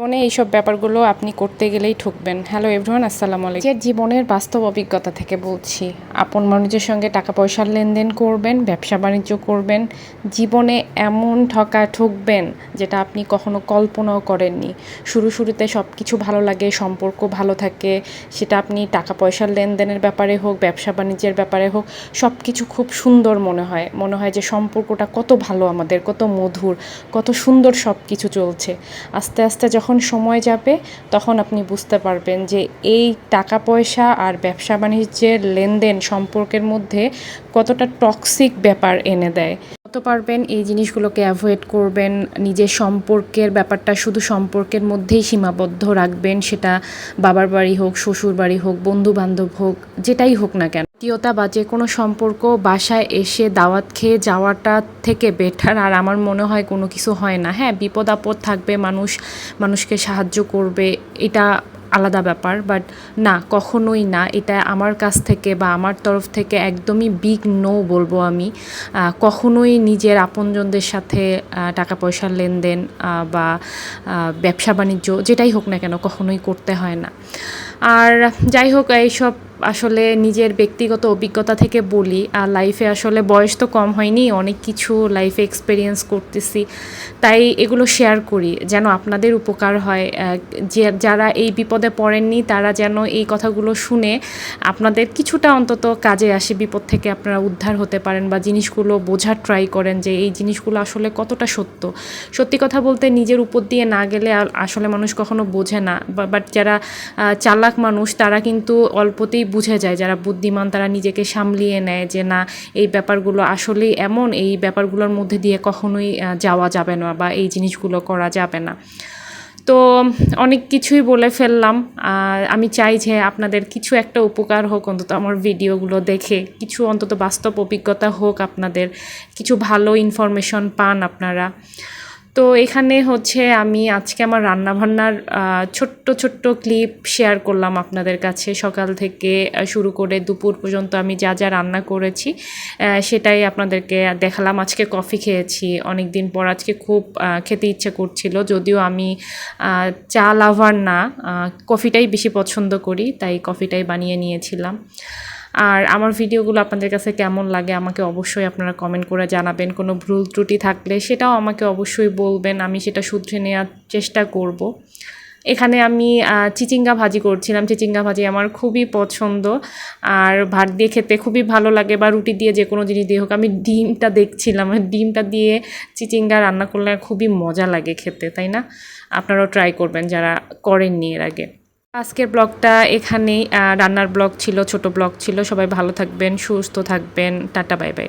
জীবনে এইসব ব্যাপারগুলো আপনি করতে গেলেই ঠকবেন। হ্যালো এভরিওয়ান আসসালামু আলাইকুম। জীবনের বাস্তব অভিজ্ঞতা থেকে বলছি, আপন মানুষের সঙ্গে টাকা পয়সার লেনদেন করবেন ব্যবসা বাণিজ্য করবেন, জীবনে এমন ঠকা ঠকবেন যেটা আপনি কখনো কল্পনাও করেননি। শুরু শুরুতে সব কিছু ভালো লাগে, সম্পর্ক ভালো থাকে, সেটা আপনি টাকা পয়সার লেনদেনের ব্যাপারে হোক, ব্যবসা বাণিজ্যের ব্যাপারে হোক সব কিছু খুব সুন্দর মনে হয়। মনে হয় যে সম্পর্কটা কত ভালো আমাদের, কত মধুর, কত সুন্দর সব কিছু চলছে। আস্তে আস্তে যখন সময় যাবে, তখন আপনি বুঝতে পারবেন যে এই টাকা পয়সা আর ব্যবসা বাণিজ্যের লেনদেন সম্পর্কের মধ্যে কতটা টক্সিক ব্যাপার এনে দেয়। কত পারবেন, এই জিনিসগুলোকে অ্যাভয়েড করবেন, নিজের সম্পর্কের ব্যাপারটা শুধু সম্পর্কের মধ্যেই সীমাবদ্ধ রাখবেন, সেটা বাবার বাড়ি হোক, শ্বশুর বাড়ি হোক বন্ধু বান্ধব হোক, যেটাই হোক না কেন। আত্মীয়তা বা যে কোনো সম্পর্ক বাসায় এসে দাওয়াত খেয়ে যাওয়াটা থেকে বেটার আর আমার মনে হয় কোনো কিছু হয় না। হ্যাঁ বিপদ আপদ থাকবে, মানুষ, মানুষকে সাহায্য করবে, এটা আলাদা ব্যাপার বাট না, কখনোই না। এটা আমার কাছ থেকে বা আমার তরফ থেকে একদমই বিগ নো বলব আমি। কখনোই নিজের আপনজনদের সাথে টাকা পয়সার লেনদেন বা ব্যবসা বাণিজ্য যেটাই হোক না কেন, কখনোই করতে হয় না। আর যাই হোক, এইসব আসলে নিজের ব্যক্তিগত অভিজ্ঞতা থেকে বলি, আর লাইফে আসলে বয়স তো কম হয়নি, অনেক কিছু লাইফে এক্সপিরিয়েন্স করতেছি। তাই এগুলো শেয়ার করি, যেন আপনাদের উপকার হয়। যে, যারা এই বিপদে পড়েননি, তারা যেন এই কথাগুলো শুনে আপনাদের কিছুটা অন্তত কাজে আসে, বিপদ থেকে আপনারা উদ্ধার হতে পারেন বা জিনিসগুলো বোঝার ট্রাই করেন যে, এই জিনিসগুলো আসলে কতটা সত্য। সত্যি কথা বলতে নিজের উপর দিয়ে না গেলে আসলে মানুষ কখনো বোঝে না বাট যারা চালাক মানুষ, তারা কিন্তু অল্পতেই বুঝে যায়, যারা বুদ্ধিমান তারা নিজেকে সামলিয়ে নেয় যে না, এই ব্যাপারগুলো আসলেই এমন, এই ব্যাপারগুলোর মধ্যে দিয়ে কখনোই যাওয়া যাবে না বা এই জিনিসগুলো করা যাবে না। তো অনেক কিছুই বলে ফেললাম। আমি চাই যে আপনাদের কিছু একটা উপকার হোক, অন্তত আমার ভিডিওগুলো দেখে। কিছু অন্তত বাস্তব অভিজ্ঞতা হোক আপনাদের। কিছু ভালো ইনফরমেশন পান আপনারা। তো এখানে হচ্ছে আমি আজকে আমার রান্নাবান্নার ছোট্ট ছোট্ট ক্লিপ শেয়ার করলাম আপনাদের কাছে। সকাল থেকে শুরু করে দুপুর পর্যন্ত আমি যা যা রান্না করেছি সেটাই আপনাদেরকে দেখালাম। আজকে কফি খেয়েছি অনেক দিন পর আজকে খুব খেতে ইচ্ছে করছিল। যদিও আমি চা লাভার না কফিটাই বেশি পছন্দ করি, তাই কফিটাই বানিয়ে নিয়েছিলাম। আর আমার ভিডিওগুলো আপনাদের কাছে কেমন লাগে আমাকে অবশ্যই আপনারা কমেন্ট করে জানাবেন। কোনো ভুল ত্রুটি থাকলে সেটাও আমাকে অবশ্যই বলবেন, আমি সেটা শুধরে নেওয়ার চেষ্টা করব। এখানে আমি চিচিঙ্গা ভাজি করছিলাম। চিচিঙ্গা ভাজি আমার খুবই পছন্দ। আর ভাত দিয়ে খেতে খুবই ভালো লাগে বা রুটি দিয়ে যে কোনো জিনিস দিয়ে হোক। আমি ডিমটা দেখছিলাম। ডিমটা দিয়ে চিচিঙ্গা রান্না করলে খুবই মজা লাগে খেতে, তাই না? আপনারাও ট্রাই করবেন যারা করেননি এর আগে। আজকের ব্লগটা এখানেই রান্নার ব্লগ ছিল, ছোট ব্লগ ছিল। সবাই ভালো থাকবেন, সুস্থ থাকবেন। Tata, bye bye.